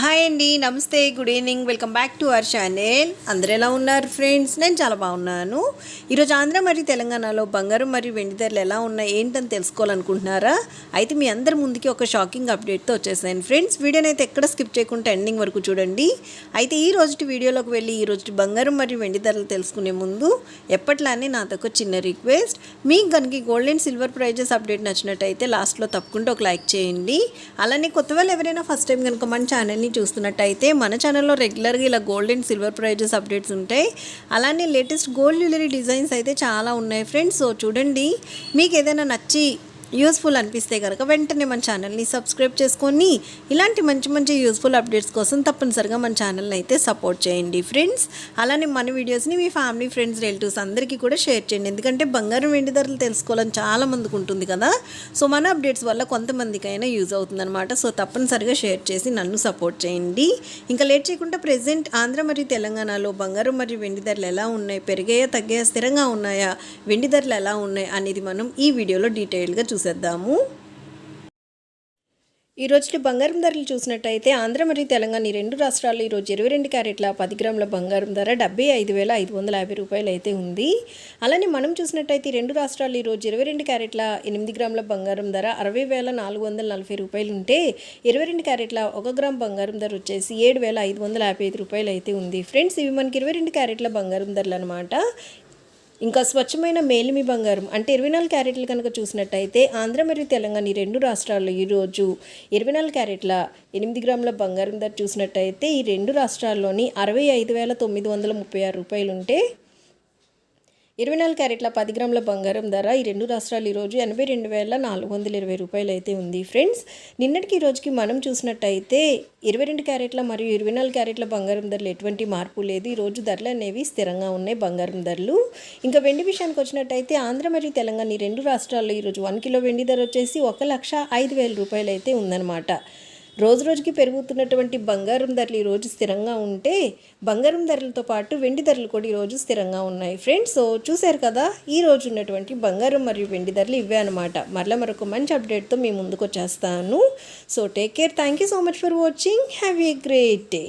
Hi అండి నమస్తే good evening. Welcome back to our channel. అందరు ఎలా ఉన్నారు ఫ్రెండ్స్? నేను చాలా బాగున్నాను. ఈరోజు ఆంధ్ర మరియు తెలంగాణలో బంగారం మరియు వెండి ధరలు ఎలా ఉన్నాయి ఏంటని తెలుసుకోవాలనుకుంటున్నారా? అయితే మీ అందరి ముందుకి ఒక షాకింగ్ అప్డేట్తో వచ్చేసాను ఫ్రెండ్స్. వీడియోని అయితే ఎక్కడ స్కిప్ చేయకుండా ఎండింగ్ వరకు చూడండి. అయితే ఈ రోజు వీడియోలోకి వెళ్ళి ఈ రోజు బంగారం మరియు వెండి ధరలు తెలుసుకునే ముందు ఎప్పట్లానే నాతో ఒక చిన్న రిక్వెస్ట్. మీకు కనుక gold and silver prices update నచ్చినట్టయితే లాస్ట్లో తప్పకుండా ఒక లైక్ చేయండి. అలానే కొత్త వాళ్ళు ఎవరైనా ఫస్ట్ టైం కనుక మన ఛానల్ని చూస్తున్నట్టయితే మన ఛానల్లో రెగ్యులర్గా ఇలా gold and silver prices updates ఉంటాయి. అలానే లేటెస్ట్ గోల్డ్ జ్యువెలరీ డిజైన్స్ అయితే చాలా ఉన్నాయి ఫ్రెండ్స్ సో చూడండి. మీకు ఏదైనా నచ్చి యూస్ఫుల్ అనిపిస్తే కనుక వెంటనే మన ఛానల్ని సబ్స్క్రైబ్ చేసుకొని ఇలాంటి మంచి మంచి యూస్ఫుల్ అప్డేట్స్ కోసం తప్పనిసరిగా మన ఛానల్ని అయితే సపోర్ట్ చేయండి ఫ్రెండ్స్. అలానే మన వీడియోస్ని మీ ఫ్యామిలీ ఫ్రెండ్స్ రిలేటివ్స్ అందరికీ కూడా షేర్ చేయండి. ఎందుకంటే బంగారం వెండి ధరలు తెలుసుకోవాలని చాలా మందికి ఉంటుంది కదా. సో మన అప్డేట్స్ వల్ల కొంతమందికైనా యూజ్ అవుతుందన్నమాట. సో తప్పనిసరిగా షేర్ చేసి నన్ను సపోర్ట్ చేయండి. ఇంకా లేట్ చేయకుండా ప్రెసెంట్ ఆంధ్ర మరియు తెలంగాణలో బంగారం మరియు వెండి ధరలు ఎలా ఉన్నాయి పెరిగాయా తగ్గాయా స్థిరంగా ఉన్నాయా వెండి ధరలు ఎలా ఉన్నాయి అనేది మనం ఈ వీడియోలో డీటెయిల్గా చూసేద్దాము. ఈ రోజు బంగారం ధరలు చూసినట్టయితే ఆంధ్ర మరియు తెలంగాణ ఈ రెండు రాష్ట్రాల్లో ఈరోజు ఇరవై రెండు క్యారెట్ల పది గ్రాముల బంగారం ధర డెబ్బై ఐదు వేల ఐదు వందల యాభై రూపాయలు అయితే ఉంది. అలానే మనం చూసినట్టయితే ఈ రెండు రాష్ట్రాల్లో ఈరోజు ఇరవై రెండు క్యారెట్ల ఎనిమిది గ్రాముల బంగారం ధర అరవై వేల నాలుగు వందల నలభై రూపాయలు ఉంటే ఇరవై రెండు క్యారెట్ల ఒక గ్రామ్ బంగారం ధర వచ్చేసి ఏడు వేల ఐదు వందల యాభై ఐదు రూపాయలు అయితే ఉంది. ఫ్రెండ్స్ ఇవి మనకి ఇరవై రెండు క్యారెట్ల బంగారం ధరలు అనమాట ఇంకా స్వచ్ఛమైన మేలిమి బంగారం. అంటే ఇరవై నాలుగు క్యారెట్లు కనుక చూసినట్టయితే ఆంధ్ర మరియు తెలంగాణ ఈ రెండు రాష్ట్రాల్లో ఈరోజు ఇరవై నాలుగు క్యారెట్ల ఎనిమిది గ్రాముల బంగారం ధర చూసినట్టయితే ఈ రెండు రాష్ట్రాల్లోని అరవై ఐదు వేల తొమ్మిది వందల ముప్పై ఆరు రూపాయలు ఉంటే ఇరవై నాలుగు క్యారెట్ల పది గ్రాముల బంగారం ధర ఈ రెండు రాష్ట్రాలు ఈరోజు ఎనభై రెండు వేల నాలుగు వందల ఇరవై రూపాయలు అయితే ఉంది. ఫ్రెండ్స్ నిన్నటికి ఈ రోజుకి మనం చూసినట్టయితే ఇరవై రెండు క్యారెట్ల మరియు ఇరవై నాలుగు క్యారెట్ల బంగారం ధరలు ఎటువంటి మార్పు లేదు. ఈరోజు ధరలు అనేవి స్థిరంగా ఉన్నాయి బంగారం ధరలు. ఇంకా వెండి విషయానికి వచ్చినట్టయితే ఆంధ్ర మరియు తెలంగాణ ఈ రెండు రాష్ట్రాల్లో ఈరోజు వన్ కిలో వెండి ధర వచ్చేసి ఒక లక్ష ఐదు వేల రూపాయలు అయితే ఉందన్నమాట. రోజు రోజుకి పెరుగుతున్నటువంటి బంగారం ధరలు ఈరోజు స్థిరంగా ఉంటే బంగారం ధరలతో పాటు వెండి ధరలు కూడా ఈరోజు స్థిరంగా ఉన్నాయి. ఫ్రెండ్స్ సో చూశారు కదా ఈ రోజు ఉన్నటువంటి బంగారం మరియు వెండి ధరలు ఇవే అనమాట మరలా మరొక మంచి అప్డేట్తో మీ ముందుకు వచ్చేస్తాను. So take care thank you so much for watching have a great day